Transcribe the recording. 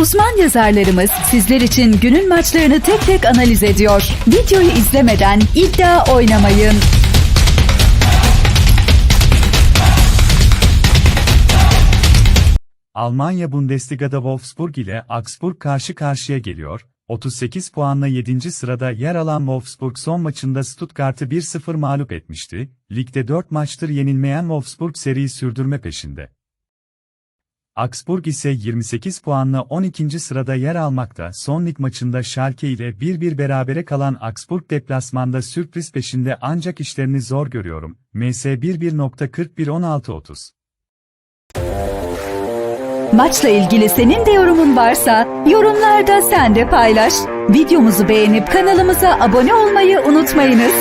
Uzman yazarlarımız sizler için günün maçlarını tek tek analiz ediyor. Videoyu izlemeden iddia oynamayın. Almanya Bundesliga'da Wolfsburg ile Augsburg karşı karşıya geliyor. 38 puanla 7. sırada yer alan Wolfsburg son maçında Stuttgart'ı 1-0 mağlup etmişti. Ligde 4 maçtır yenilmeyen Wolfsburg seriyi sürdürme peşinde. Augsburg ise 28 puanla 12. sırada yer almakta. Son lig maçında Schalke ile 1-1 berabere kalan Augsburg deplasmanda sürpriz peşinde ancak işlerini zor görüyorum. MS 11.41-16-30 Maçla ilgili senin de yorumun varsa yorumlarda sen de paylaş. Videomuzu beğenip kanalımıza abone olmayı unutmayınız.